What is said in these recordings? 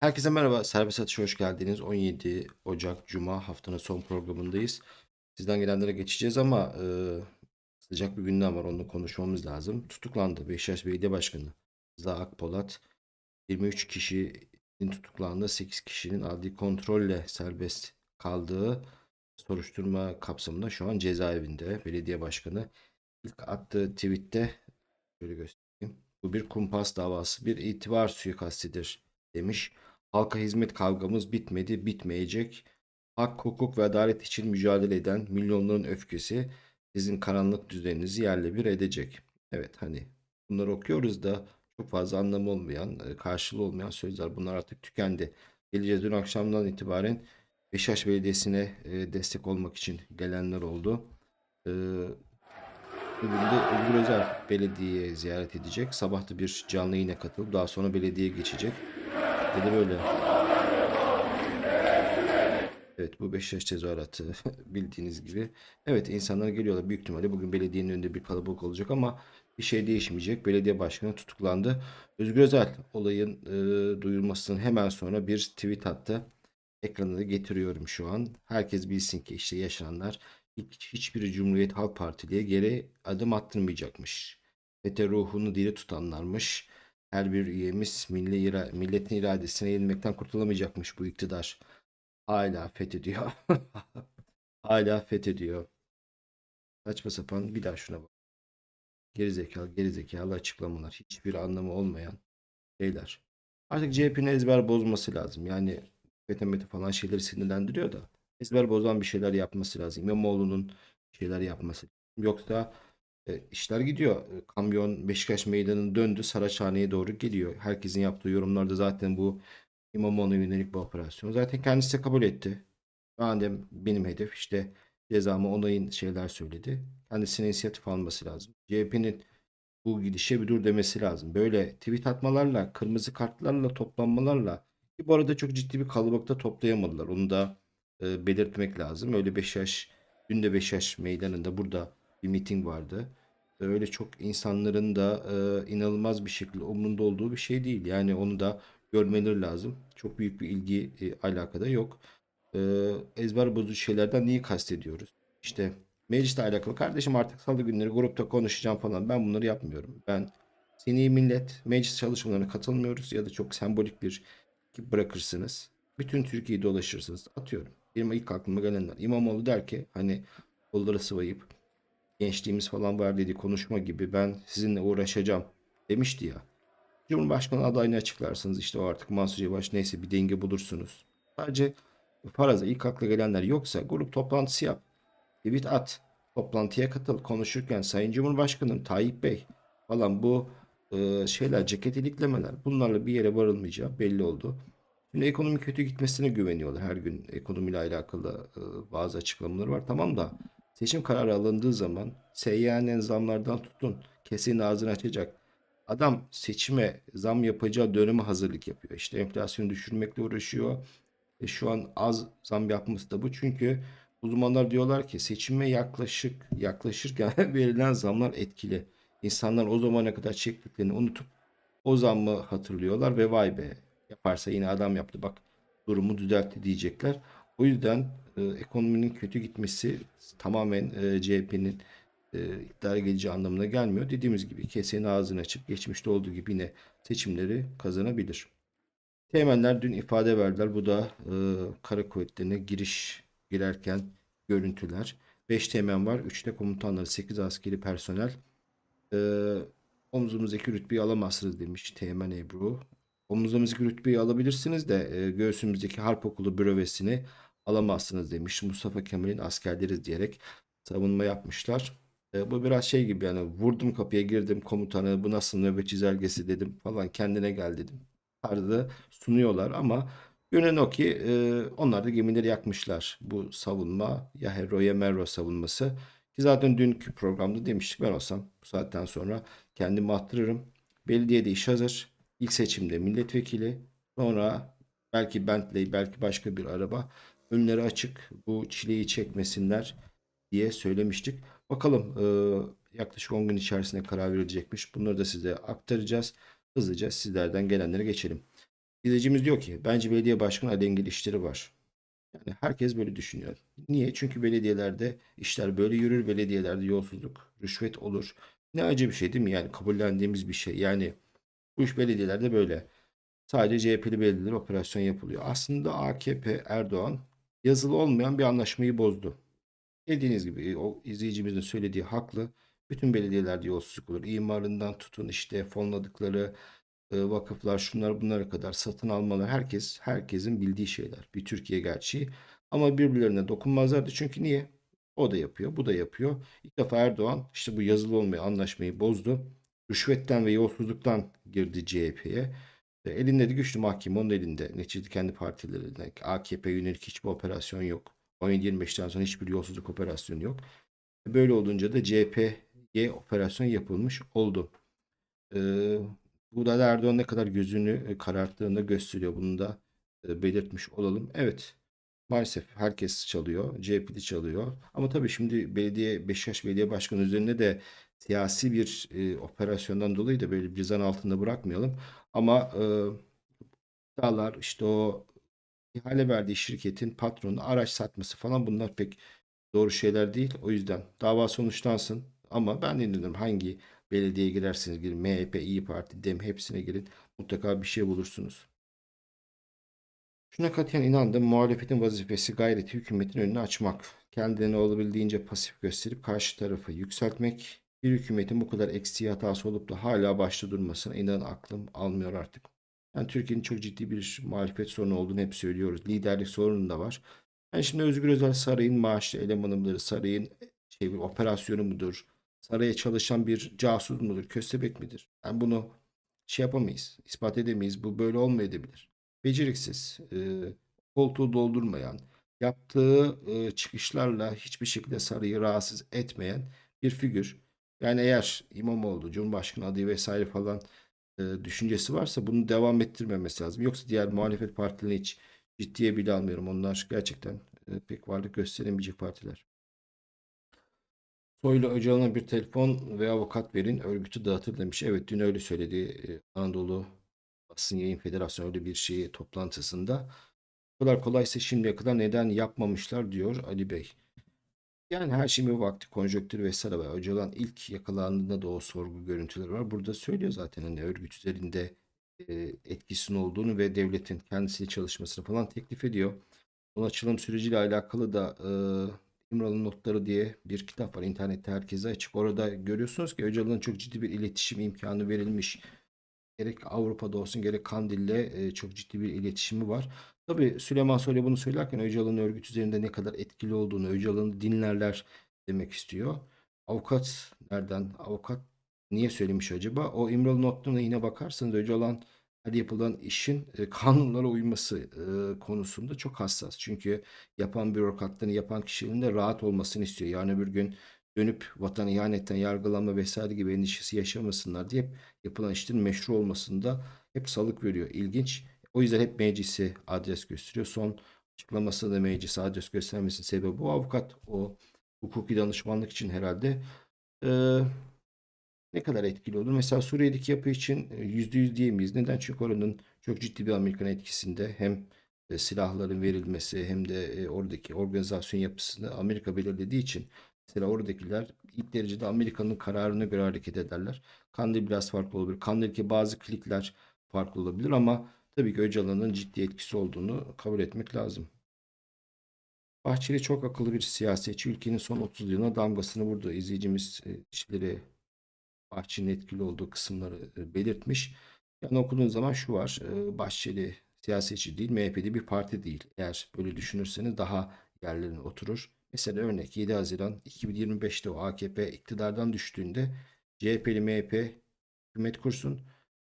Herkese merhaba. Serbest Atış'a hoş geldiniz. 17 Ocak Cuma haftanın son programındayız. Sizden gelenlere geçeceğiz ama e, sıcak bir gündem var. Onunla konuşmamız lazım. Tutuklandı. Beşiktaş Belediye Başkanı Rıza Akpolat 23 kişinin tutuklandığı 8 kişinin adli kontrolle serbest kaldığı soruşturma kapsamında şu an cezaevinde. Belediye Başkanı ilk attığı tweette şöyle göstereyim. Bu bir kumpas davası, bir itibar suikastidir demiş. Halka hizmet kavgamız bitmedi, bitmeyecek. Hak, hukuk ve adalet için mücadele eden milyonların öfkesi sizin karanlık düzeninizi yerle bir edecek. Evet hani bunları okuyoruz da çok fazla anlamı olmayan, e, karşılığı olmayan sözler. Bunlar artık tükendi. Geleceğiz dün akşamdan itibaren Beşiktaş Belediyesi'ne e, destek olmak için gelenler oldu. E, Bugün de Özgür Özel belediyeyi ziyaret edecek. Sabah da bir canlı yayına katılıp daha sonra belediyeye geçecek. Dedi böyle. Evet bu Beşiktaş tezahüratı bildiğiniz gibi. Evet insanlar geliyorlar. Büyük ihtimalle bugün belediyenin önünde bir kalabalık olacak ama bir şey değişmeyecek. Belediye başkanı tutuklandı. Özgür Özel olayın e, duyulmasının hemen sonra bir tweet attı. Ekrana da getiriyorum şu an. Herkes bilsin ki işte yaşananlar hiç, hiçbiri Cumhuriyet Halk Partili'ye geri adım attırmayacakmış. FETÖ ruhunu diri tutanlarmış. Her bir üyemiz milli ira- milletin iradesine yenilmekten kurtulamayacakmış bu iktidar. Hala fethediyor. Hala fethediyor. Saçma sapan bir daha şuna bak. Gerizekalı gerizekalı açıklamalar. Hiçbir anlamı olmayan şeyler. Artık CHP'nin ezber bozması lazım. Yani FETÖ falan şeyleri sinirlendiriyor da ezber bozan bir şeyler yapması lazım. İmamoğlu'nun şeyler yapması lazım. Yoksa e, işler gidiyor. E, Kamyon Beşiktaş meydanını döndü. Saraçhane'ye doğru geliyor. Herkesin yaptığı yorumlarda zaten bu İmamoğlu'na yönelik bu operasyon. Zaten kendisi de kabul etti. Madem benim hedef işte cezamı onayın şeyler söyledi. Kendisine inisiyatif alması lazım. CHP'nin bu gidişe bir dur demesi lazım. Böyle tweet atmalarla, kırmızı kartlarla, toplanmalarla ki bu arada çok ciddi bir kalabalıkta toplayamadılar. Onu da e, belirtmek lazım. Öyle Beşiktaş, dün de Beşiktaş meydanında burada bir miting vardı. Öyle çok insanların da e, inanılmaz bir şekilde umrunda olduğu bir şey değil. Yani onu da görmeleri lazım. Çok büyük bir ilgi e, alakada yok. E, ezber bozucu şeylerden neyi kastediyoruz? İşte meclisle alakalı kardeşim artık salı günleri grupta konuşacağım falan. Ben bunları yapmıyorum. Ben seni millet meclis çalışmalarına katılmıyoruz ya da çok sembolik bir bırakırsınız. Bütün Türkiye'yi dolaşırsınız. Atıyorum. Benim ilk aklıma gelenler. İmamoğlu der ki hani kolları sıvayıp gençliğimiz falan var dediği konuşma gibi ben sizinle uğraşacağım demişti ya. Cumhurbaşkanı adayını açıklarsınız işte o artık Mansur Yavaş neyse bir denge bulursunuz. Sadece faraza ilk akla gelenler yoksa grup toplantısı yap. Tweet at. Toplantıya katıl. Konuşurken Sayın Cumhurbaşkanım Tayyip Bey falan bu e, şeyler ceket iliklemeler bunlarla bir yere varılmayacağı belli oldu. Şimdi ekonomi kötü gitmesine güveniyorlar. Her gün ekonomiyle alakalı e, bazı açıklamaları var. Tamam da seçim kararı alındığı zaman seyyanen zamlardan tutun kesin ağzını açacak. Adam seçime zam yapacağı döneme hazırlık yapıyor. İşte enflasyonu düşürmekle uğraşıyor. E, şu an az zam yapması da bu. Çünkü uzmanlar diyorlar ki seçime yaklaşık yaklaşırken verilen zamlar etkili. İnsanlar o zamana kadar çektiklerini unutup o zammı hatırlıyorlar ve vay be yaparsa yine adam yaptı bak durumu düzeltti diyecekler. O yüzden e, ekonominin kötü gitmesi tamamen e, CHP'nin e, iktidara geleceği anlamına gelmiyor. Dediğimiz gibi kesenin ağzını açıp geçmişte olduğu gibi yine seçimleri kazanabilir. Teğmenler dün ifade verdiler. Bu da e, kara kuvvetlerine giriş girerken görüntüler. 5 teğmen var. 3'te komutanları, 8 askeri personel. E, omzumuzdaki rütbeyi alamazsınız demiş Teğmen Ebru. Omuzumuzdaki rütbeyi alabilirsiniz de e, göğsümüzdeki harp okulu bürövesini alamazsınız demiş. Mustafa Kemal'in askerleriz diyerek savunma yapmışlar. E, bu biraz şey gibi yani vurdum kapıya girdim komutanı bu nasıl nöbet çizelgesi dedim falan kendine gel dedim tarzı sunuyorlar ama görünen o ki e, onlar da gemileri yakmışlar. Bu savunma ya Hero ya Merro savunması. Ki zaten dünkü programda demiştik ben olsam bu saatten sonra kendimi attırırım. Belediyede iş hazır. İlk seçimde milletvekili. Sonra belki Bentley belki başka bir araba. Önleri açık bu çileyi çekmesinler diye söylemiştik. Bakalım e, yaklaşık 10 gün içerisinde karar verilecekmiş. Bunları da size aktaracağız. Hızlıca sizlerden gelenlere geçelim. İzleyicimiz diyor ki bence belediye başkanı alengili işleri var. Yani herkes böyle düşünüyor. Niye? Çünkü belediyelerde işler böyle yürür. Belediyelerde yolsuzluk, rüşvet olur. Ne acı bir şey değil mi? Yani kabullendiğimiz bir şey. Yani bu iş belediyelerde böyle. Sadece CHP'li belediyeler operasyon yapılıyor. Aslında AKP, Erdoğan yazılı olmayan bir anlaşmayı bozdu. Dediğiniz gibi o izleyicimizin söylediği haklı. Bütün belediyelerde yolsuzluk olur. İmarından tutun işte fonladıkları e, vakıflar şunlar bunlara kadar satın almalar herkes herkesin bildiği şeyler. Bir Türkiye gerçeği. Ama birbirlerine dokunmazlardı. Çünkü niye? O da yapıyor, bu da yapıyor. İlk defa Erdoğan işte bu yazılı olmayan anlaşmayı bozdu. Rüşvetten ve yolsuzluktan girdi CHP'ye. Elinde de güçlü mahkeme onun elinde. Neticede kendi partilerine. AKP yönelik hiçbir operasyon yok. 17-25'ten sonra hiçbir yolsuzluk operasyonu yok. Böyle olunca da CHP'ye operasyon yapılmış oldu. Ee, bu da Erdoğan ne kadar gözünü e, kararttığını gösteriyor. Bunu da e, belirtmiş olalım. Evet. Maalesef herkes çalıyor. CHP'li çalıyor. Ama tabii şimdi belediye Beşiktaş Belediye Başkanı üzerine de siyasi bir e, operasyondan dolayı da böyle bir zan altında bırakmayalım. Ama e, iddialar işte o ihale verdiği şirketin patronu araç satması falan bunlar pek doğru şeyler değil. O yüzden dava sonuçlansın. Ama ben inanıyorum hangi belediyeye girerseniz girin MHP, İyi Parti, DEM hepsine girin. Mutlaka bir şey bulursunuz. Şuna katiyen inandım. Muhalefetin vazifesi gayreti hükümetin önünü açmak. Kendilerini olabildiğince pasif gösterip karşı tarafı yükseltmek. Bir hükümetin bu kadar eksiği hatası olup da hala başta durmasına inan aklım almıyor artık. Yani Türkiye'nin çok ciddi bir muhalefet sorunu olduğunu hep söylüyoruz. Liderlik sorunu da var. Yani şimdi Özgür Özel sarayın maaşlı elemanı mıdır? Sarayın şey, bir operasyonu mudur? Saraya çalışan bir casus mudur? Köstebek midir? Yani bunu şey yapamayız. ispat edemeyiz. Bu böyle olmayabilir. Beceriksiz, e, koltuğu doldurmayan, yaptığı e, çıkışlarla hiçbir şekilde sarayı rahatsız etmeyen bir figür. Yani eğer İmamoğlu, Cumhurbaşkanı adayı vesaire falan e, düşüncesi varsa bunu devam ettirmemesi lazım. Yoksa diğer muhalefet partilerini hiç ciddiye bile almıyorum. Onlar gerçekten e, pek varlık gösteremeyecek partiler. Soylu Öcalan'a bir telefon ve avukat verin örgütü dağıtır demiş. Evet dün öyle söyledi e, Anadolu Basın Yayın Federasyonu öyle bir şeyi toplantısında. Bu kadar kolaysa şimdiye kadar neden yapmamışlar diyor Ali Bey. Yani her şeyin bir vakti, konjonktür vesaire var. Öcalan ilk yakalandığında da o sorgu görüntüleri var. Burada söylüyor zaten hani örgüt üzerinde e, etkisinin olduğunu ve devletin kendisiyle çalışmasını falan teklif ediyor. Onun açılım süreciyle alakalı da e, İmralı Notları diye bir kitap var. İnternette herkese açık. Orada görüyorsunuz ki Öcalan'ın çok ciddi bir iletişim imkanı verilmiş. Gerek Avrupa'da olsun gerek Kandil'le e, çok ciddi bir iletişimi var. Tabii Süleyman Soylu bunu söylerken Öcalan'ın örgüt üzerinde ne kadar etkili olduğunu, Öcalan'ı dinlerler demek istiyor. Avukat nereden? Avukat niye söylemiş acaba? O İmralı notlarına yine bakarsanız Öcalan her yapılan işin e, kanunlara uyması e, konusunda çok hassas. Çünkü yapan bürokratların, yapan kişinin de rahat olmasını istiyor. Yani öbür gün dönüp vatan ihanetten yargılanma vesaire gibi endişesi yaşamasınlar diye hep yapılan işlerin meşru olmasında hep salık veriyor. İlginç. O yüzden hep meclisi adres gösteriyor. Son açıklamasında da meclisi adres göstermesinin sebebi bu. Avukat o hukuki danışmanlık için herhalde. Ee, ne kadar etkili olur? Mesela Suriye'deki yapı için e, yüzde yüz diyemeyiz. Neden? Çünkü oranın çok ciddi bir Amerikan etkisinde hem e, silahların verilmesi hem de e, oradaki organizasyon yapısını Amerika belirlediği için mesela oradakiler ilk derecede Amerika'nın kararına göre hareket ederler. Kandil biraz farklı olabilir. Kandil'deki bazı klikler farklı olabilir ama tabii ki Öcalan'ın ciddi etkisi olduğunu kabul etmek lazım. Bahçeli çok akıllı bir siyasetçi. Ülkenin son 30 yılına damgasını vurdu. İzleyicimiz e, kişileri Bahçeli'nin etkili olduğu kısımları e, belirtmiş. Yani okuduğun zaman şu var. e, Bahçeli siyasetçi değil, MHP'li bir parti değil. Eğer böyle düşünürseniz daha yerlerine oturur. Mesela örnek 7 Haziran 2025'te o AKP iktidardan düştüğünde CHP'li MHP hükümet kursun.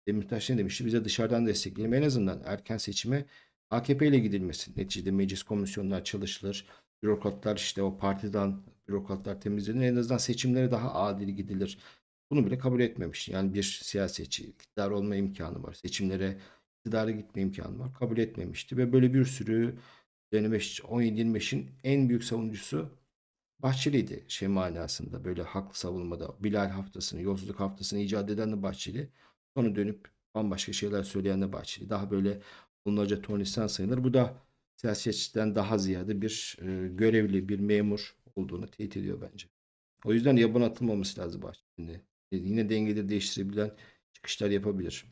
Demirtaş ne demişti? Bize dışarıdan destekleyelim. En azından erken seçime AKP ile gidilmesin. Neticede meclis komisyonlar çalışılır. Bürokratlar işte o partiden bürokratlar temizlenir. En azından seçimlere daha adil gidilir. Bunu bile kabul etmemiş. Yani bir siyasetçi iktidar olma imkanı var. Seçimlere iktidara gitme imkanı var. Kabul etmemişti. Ve böyle bir sürü 17-25'in en büyük savunucusu Bahçeli'ydi şey manasında. Böyle haklı savunmada Bilal haftasını, yolsuzluk haftasını icat eden de Bahçeli. Sonra dönüp bambaşka şeyler söyleyen de Bahçeli. Daha böyle onlarca tonisten sayılır. Bu da siyasetçiden daha ziyade bir e, görevli, bir memur olduğunu teyit ediyor bence. O yüzden yaban atılmaması lazım Bahçeli'nin. Yine dengeleri değiştirebilen çıkışlar yapabilir.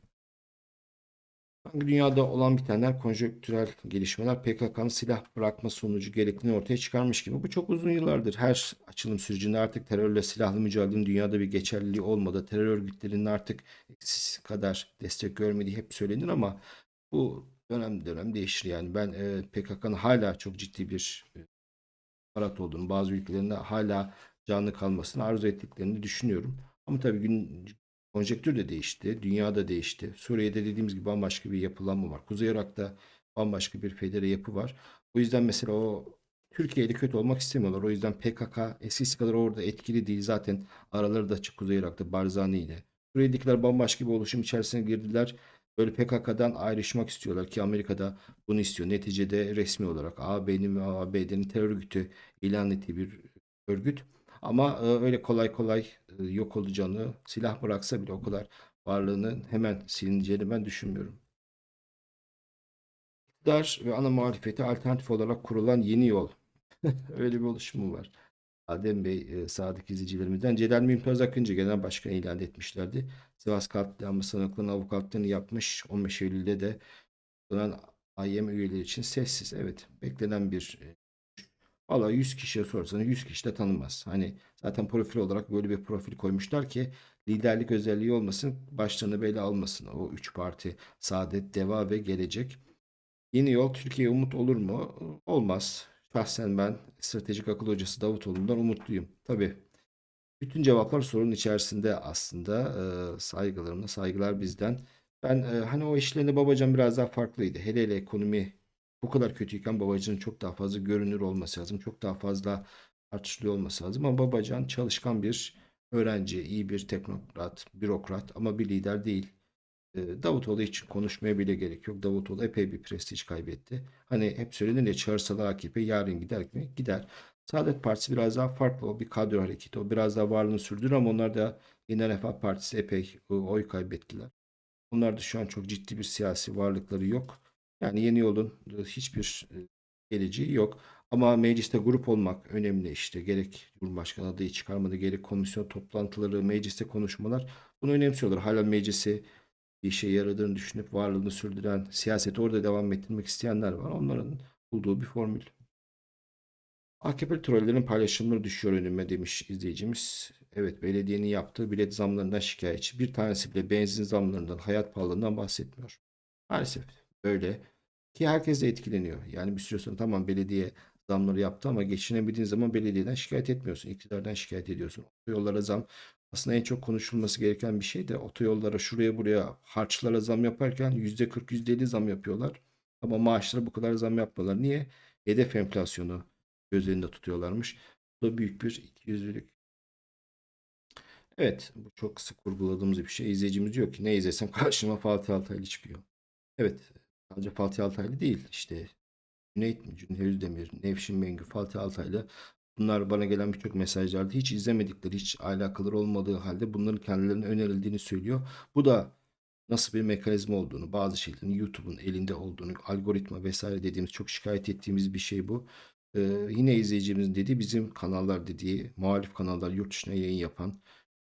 Dünyada olan bitenler konjonktürel gelişmeler PKK'nın silah bırakma sonucu gerektiğini ortaya çıkarmış gibi. Bu çok uzun yıllardır her açılım sürecinde artık terörle silahlı mücadelenin dünyada bir geçerliliği olmadı. Terör örgütlerinin artık eskisi kadar destek görmediği hep söylenir ama bu dönem dönem değişir. Yani ben e, PKK'nın hala çok ciddi bir e, aparat olduğunu, bazı ülkelerinde hala canlı kalmasını arzu ettiklerini düşünüyorum. Ama tabii gün konjektür de değişti, dünya da değişti. Suriye'de dediğimiz gibi bambaşka bir yapılanma var. Kuzey Irak'ta bambaşka bir federe yapı var. O yüzden mesela o Türkiye'de kötü olmak istemiyorlar. O yüzden PKK eskisi kadar orada etkili değil. Zaten araları da açık Kuzey Irak'ta Barzani ile. Suriye'dekiler bambaşka bir oluşum içerisine girdiler. Böyle PKK'dan ayrışmak istiyorlar ki Amerika'da bunu istiyor. Neticede resmi olarak AB'nin ve ABD'nin terör örgütü ilan ettiği bir örgüt. Ama e, öyle kolay kolay e, yok olacağını, silah bıraksa bile o kadar varlığının hemen silineceğini ben düşünmüyorum. İktidar ve ana muhalefete alternatif olarak kurulan yeni yol. Öyle bir oluşum mu var? Adem Bey, e, sadık izleyicilerimizden Celal Mümtaz Akıncı Genel Başkan ilan etmişlerdi. Sivas katliamı sanıklığının avukatlığını yapmış. 15 Eylül'de de tutulan AYM üyeleri için sessiz. Evet, beklenen bir Valla 100 kişiye sorsanız 100 kişi de tanımaz. Hani zaten profil olarak böyle bir profil koymuşlar ki liderlik özelliği olmasın, başlarını böyle almasın. O üç parti Saadet, Deva ve Gelecek. Yeni yol Türkiye umut olur mu? Olmaz. Şahsen ben stratejik akıl hocası Davutoğlu'ndan umutluyum. Tabii bütün cevaplar sorunun içerisinde aslında. Ee, saygılarımla saygılar bizden. Ben e, hani o işlerinde Babacan biraz daha farklıydı. Hele hele ekonomi bu kadar kötüyken Babacan'ın çok daha fazla görünür olması lazım. Çok daha fazla tartışılıyor olması lazım. Ama Babacan çalışkan bir öğrenci, iyi bir teknokrat, bürokrat ama bir lider değil. Ee, Davutoğlu için konuşmaya bile gerek yok. Davutoğlu epey bir prestij kaybetti. Hani hep söylenir ya çağırsalar AKP yarın gider mi? Gider. Saadet Partisi biraz daha farklı. O bir kadro hareketi. O biraz daha varlığını sürdürür ama onlar da yine Refah Partisi epey e, oy kaybettiler. Onlar da şu an çok ciddi bir siyasi varlıkları yok. Yani yeni yolun hiçbir e, geleceği yok. Ama mecliste grup olmak önemli işte. Gerek Cumhurbaşkanı adayı çıkarmadı, gerek komisyon toplantıları, mecliste konuşmalar bunu önemsiyorlar. Hala meclisi bir işe yaradığını düşünüp varlığını sürdüren, siyaseti orada devam ettirmek isteyenler var. Onların bulduğu bir formül. AKP trollerin paylaşımları düşüyor önüme demiş izleyicimiz. Evet belediyenin yaptığı bilet zamlarından şikayetçi. Bir tanesi bile benzin zamlarından, hayat pahalılığından bahsetmiyor. Maalesef böyle. Ki herkes de etkileniyor. Yani bir süre sonra tamam belediye zamları yaptı ama geçinebildiğin zaman belediyeden şikayet etmiyorsun. İktidardan şikayet ediyorsun. Otoyollara zam aslında en çok konuşulması gereken bir şey de otoyollara şuraya buraya harçlara zam yaparken %40 %50 zam yapıyorlar. Ama maaşlara bu kadar zam yapmıyorlar. Niye? Hedef enflasyonu göz önünde tutuyorlarmış. Bu da büyük bir ikiyüzlülük. Evet, bu çok sık vurguladığımız bir şey. İzleyicimiz diyor ki ne izlesem karşıma Fatih Altaylı çıkıyor. Evet, sadece Fatih Altaylı değil. işte Cüneyt mi, Cüneyt Özdemir, Nevşin Mengü, Fatih Altaylı bunlar bana gelen birçok mesajlarda hiç izlemedikleri, hiç alakaları olmadığı halde bunların kendilerine önerildiğini söylüyor. Bu da nasıl bir mekanizma olduğunu, bazı şeylerin YouTube'un elinde olduğunu, algoritma vesaire dediğimiz çok şikayet ettiğimiz bir şey bu. Ee, yine izleyicimizin dediği bizim kanallar dediği muhalif kanallar yurt dışına yayın yapan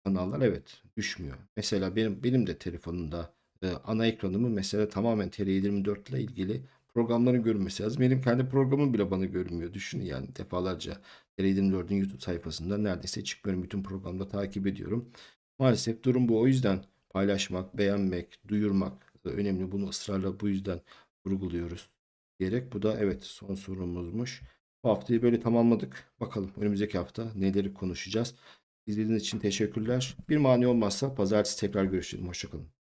kanallar evet düşmüyor. Mesela benim benim de telefonumda e, ana ekranımı mesela tamamen TR24 ile ilgili programların görünmesi lazım. Benim kendi programım bile bana görünmüyor. Düşünün yani defalarca TR24'ün YouTube sayfasında neredeyse çıkmıyorum. Bütün programda takip ediyorum. Maalesef durum bu. O yüzden paylaşmak, beğenmek, duyurmak önemli. Bunu ısrarla bu yüzden vurguluyoruz diyerek. Bu da evet son sorumuzmuş. Bu haftayı böyle tamamladık. Bakalım önümüzdeki hafta neleri konuşacağız. İzlediğiniz için teşekkürler. Bir mani olmazsa pazartesi tekrar görüşelim. Hoşçakalın.